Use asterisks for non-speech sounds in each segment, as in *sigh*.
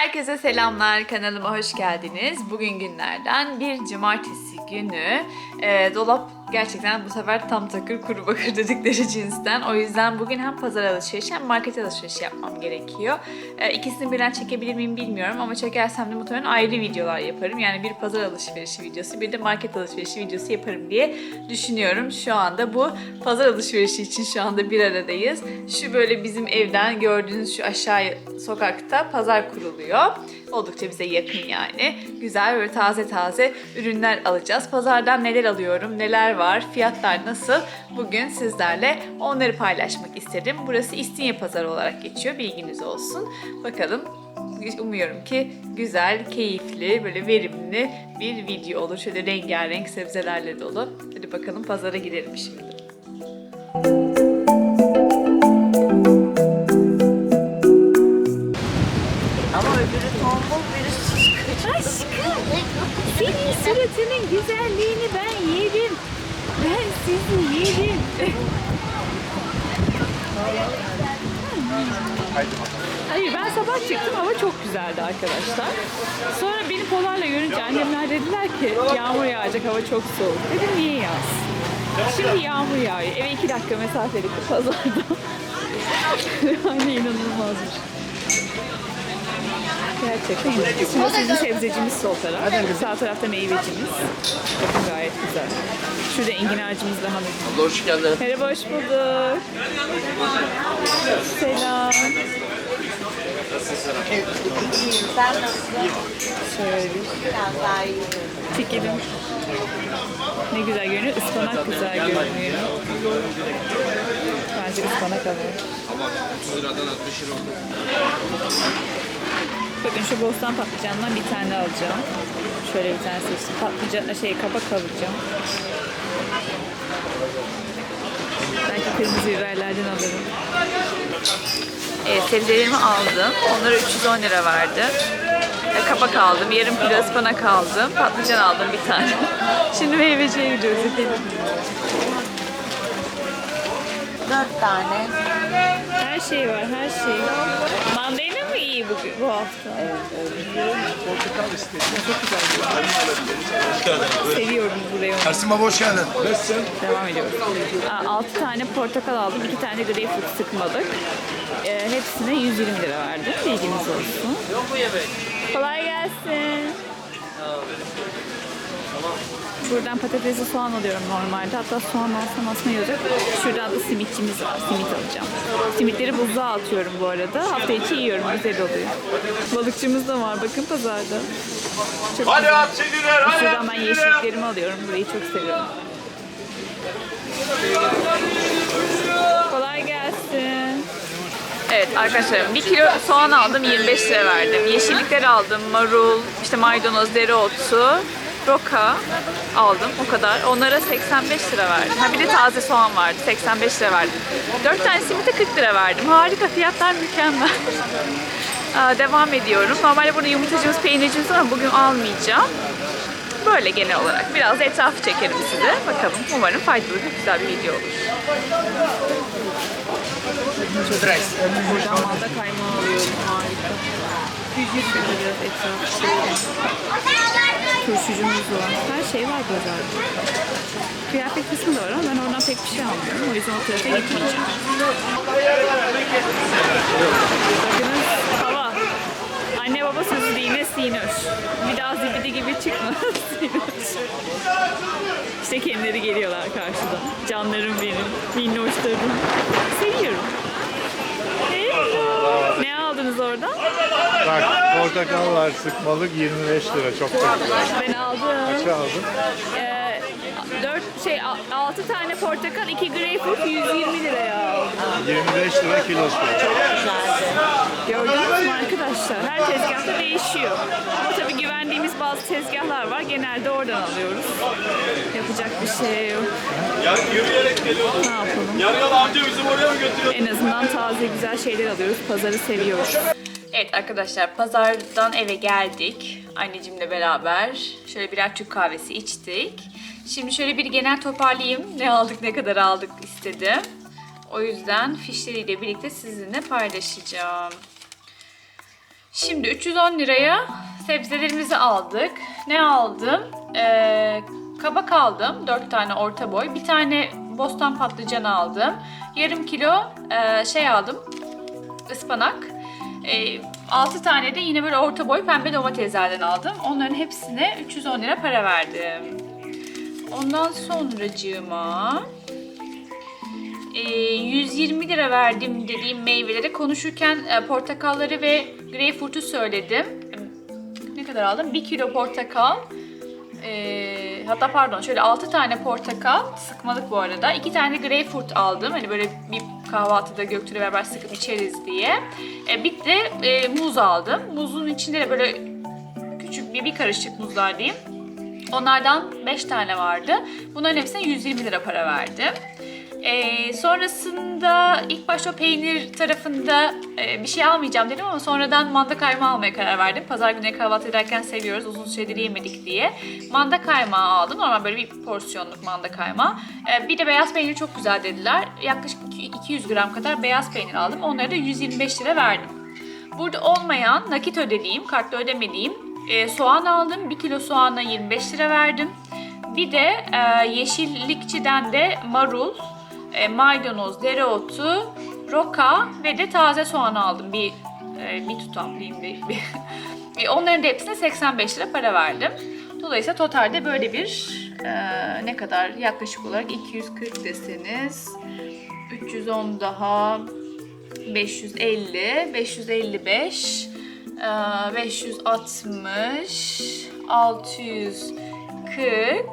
Herkese selamlar, kanalıma hoş geldiniz. Bugün günlerden bir cumartesi günü. Ee, dolap gerçekten bu sefer tam takır kuru bakır dedikleri cinsten. O yüzden bugün hem pazar alışverişi hem market alışverişi yapmam gerekiyor. Ee, ikisini birden çekebilir miyim bilmiyorum ama çekersem de muhtemelen ayrı videolar yaparım. Yani bir pazar alışverişi videosu, bir de market alışverişi videosu yaparım diye düşünüyorum. Şu anda bu pazar alışverişi için şu anda bir aradayız. Şu böyle bizim evden gördüğünüz şu aşağı sokakta pazar kuruluyor. Oldukça bize yakın yani. Güzel böyle taze taze ürünler alacağız. Pazardan neler alıyorum, neler var, fiyatlar nasıl? Bugün sizlerle onları paylaşmak istedim. Burası İstinye Pazarı olarak geçiyor. Bilginiz olsun. Bakalım Umuyorum ki güzel, keyifli, böyle verimli bir video olur. Şöyle rengarenk sebzelerle dolu. Hadi bakalım pazara gidelim şimdi. Ama öbürü tombul biri sıkıcı. Aşkım, senin suratının güzelliğini ben yerim. Ben sizi yerim. Hayır ben sabah çıktım hava çok güzeldi arkadaşlar. Sonra beni polarla görünce annemler dediler ki yağmur yağacak hava çok soğuk. Dedim niye yağsın? Şimdi yağmur yağıyor. Eve iki dakika mesafelik bir pazarda. *laughs* Anne inanılmazmış. Gerçekten inanılmaz. Şimdi sizin sebzecimiz sol taraf. Sağ tarafta meyvecimiz. Bakın gayet güzel. Şurada enginarcımız daha mı? Abla hoş geldin. Merhaba, hoş bulduk. Selam. Sen nasılsın? Şöyle Biraz daha iyi. çekelim. Ne güzel görünüyor. Ispanak güzel görünüyor. Bence ıspanak alalım. Ama 30 liradan 60 lira oldu. Bakın şu bostan patlıcandan bir tane alacağım. Şöyle bir tane seçtim. Patlıcan, şey kabak alacağım. Belki kırmızı biberlerden alırım. Evet, sebzelerimi aldım. Onlara 310 lira verdim. E, Kabak aldım, yarım kilo ıspanak aldım. Patlıcan aldım bir tane. *laughs* Şimdi meyveciye gidiyoruz efendim. Dört tane. Her şey var, her şey. Mandalina iyi bu, bu hafta? Seviyorum burayı. Ersin Baba hoş geldin. Devam ediyoruz. 6 tane portakal aldım, 2 tane greyfurt sıkmalık. Ee, hepsine 120 lira verdim. Bilginiz olsun. Kolay gelsin. Buradan patatesli soğan alıyorum normalde. Hatta soğan alsam aslında iyi olacak. Şuradan da simitçimiz var. Simit alacağım. Simitleri buzluğa atıyorum bu arada. Hafta içi yiyorum. Güzel oluyor. Balıkçımız da var. Bakın pazarda. Çok Hadi güzel. at sinirler, hadi Şuradan ben yeşilliklerimi alıyorum. Burayı çok seviyorum. Kolay gelsin. Evet arkadaşlarım bir kilo soğan aldım 25 lira verdim. Yeşillikler aldım. Marul, işte maydanoz, dereotu, roka aldım o kadar. Onlara 85 lira verdim. Ha bir de taze soğan vardı 85 lira verdim. 4 tane simite 40 lira verdim. Harika fiyatlar mükemmel. *laughs* Aa, devam ediyorum. Normalde burada yumurtacımız, peynircimiz var ama bugün almayacağım. Böyle genel olarak. Biraz da etrafı çekerim size. Bakalım. Umarım faydalı bir güzel bir video olur. Buradan malda kaymağı alıyorum. Harika. Şöyle biraz etrafı çekelim. Turşucumuz var. Her şey var pazarda. Kıyafet kısmı da var ama ben oradan pek bir şey almıyorum. O yüzden o tarafa gitmeyeceğim. Bakınız hava. Anne baba sözü değil Sinoş. Bir daha zibidi gibi çıkma *laughs* Sinoş. İşte kendileri geliyorlar karşıdan. Canlarım benim, minnoşlarım. Seviyorum. Hello. Ne aldınız oradan? Bak portakal var sıkmalık 25 lira çok da güzel. Ben aldım. Kaç aldın? Ee, 4 şey 6 tane portakal, 2 greyfurt 120 liraya aldım. 25 lira kilosu. Gördünüz mü arkadaşlar? Her tezgahta değişiyor. Ama tabii güvendiğimiz bazı tezgahlar var. Genelde oradan alıyoruz. Yapacak bir şey yok. Ya yürüyerek geliyordum. Ne yapalım? Yarı yol amca bizim oraya mı götürüyor? En azından taze güzel şeyler alıyoruz. Pazarı seviyoruz. Evet arkadaşlar pazardan eve geldik. Annecimle beraber. Şöyle birer Türk kahvesi içtik. Şimdi şöyle bir genel toparlayayım. Ne aldık ne kadar aldık istedim. O yüzden fişleriyle birlikte sizinle paylaşacağım. Şimdi 310 liraya sebzelerimizi aldık. Ne aldım? Ee, kabak aldım. 4 tane orta boy. Bir tane bostan patlıcan aldım. Yarım kilo e, şey aldım. ıspanak. E, 6 tane de yine böyle orta boy pembe domateslerden aldım. Onların hepsine 310 lira para verdim. Ondan sonracığıma e, 120 lira verdim dediğim meyvelere konuşurken e, portakalları ve greyfurtu söyledim. Ne kadar aldım? 1 kilo portakal. E, hatta pardon şöyle 6 tane portakal sıkmalık bu arada. 2 tane greyfurt aldım. Hani böyle bir kahvaltıda Göktürk'le beraber sıkıp içeriz diye. E, bir de e, muz aldım. Muzun içinde de böyle küçük bir, bir karışık muzlar diyeyim. Onlardan 5 tane vardı. Bunların hepsine 120 lira para verdim. Ee, sonrasında ilk başta peynir tarafında e, bir şey almayacağım dedim ama sonradan manda kaymağı almaya karar verdim. Pazar günü kahvaltı ederken seviyoruz. Uzun süredir yemedik diye. Manda kaymağı aldım. Normal böyle bir porsiyonluk manda kaymağı. Ee, bir de beyaz peynir çok güzel dediler. Yaklaşık iki- 200 gram kadar beyaz peynir aldım. Onlara da 125 lira verdim. Burada olmayan nakit ödediğim, kartla ödemediğim e, soğan aldım. 1 kilo soğana 25 lira verdim. Bir de e, yeşillikçiden de marul, e, maydanoz, dereotu, roka ve de taze soğan aldım. Bir e, bir tutam diyeyim de. bir- E, *laughs* Onların da hepsine 85 lira para verdim. Dolayısıyla totalde böyle bir e, ne kadar yaklaşık olarak 240 deseniz 310 daha 550, 555, eee, 560, 640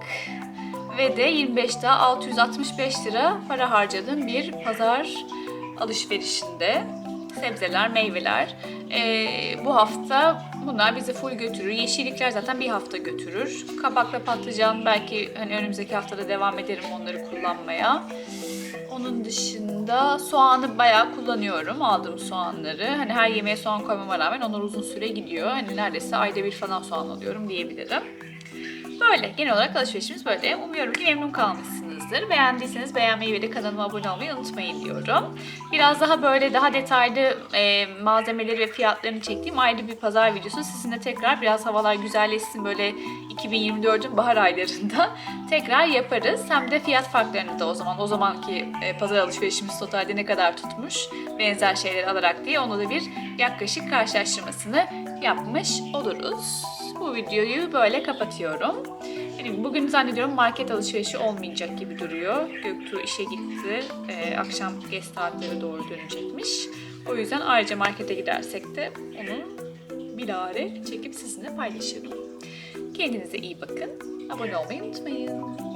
ve de 25 daha 665 lira para harcadım bir pazar alışverişinde. Sebzeler, meyveler. Eee, bu hafta bunlar bizi full götürür. Yeşillikler zaten bir hafta götürür. Kabakla patlıcan belki hani önümüzdeki haftada devam ederim onları kullanmaya. Onun dışında soğanı bayağı kullanıyorum. Aldığım soğanları. Hani her yemeğe soğan koymama rağmen onlar uzun süre gidiyor. Hani neredeyse ayda bir falan soğan alıyorum diyebilirim. Böyle. Genel olarak alışverişimiz böyle. Umuyorum ki memnun kalmışsınızdır. Beğendiyseniz beğenmeyi ve de kanalıma abone olmayı unutmayın diyorum. Biraz daha böyle daha detaylı e, malzemeleri ve fiyatlarını çektiğim ayrı bir pazar videosu. Sizinle tekrar biraz havalar güzelleşsin böyle 2024'ün bahar aylarında *laughs* tekrar yaparız. Hem de fiyat farklarını da o zaman o zamanki e, pazar alışverişimiz totalde ne kadar tutmuş benzer şeyler alarak diye onu da bir yaklaşık karşılaştırmasını yapmış oluruz. Bu videoyu böyle kapatıyorum. Yani bugün zannediyorum market alışverişi olmayacak gibi duruyor. Göktuğ işe gitti. Ee, akşam geç saatlere doğru dönecekmiş. O yüzden ayrıca markete gidersek de onu bilare çekip sizinle paylaşırım. Kendinize iyi bakın. Abone olmayı unutmayın.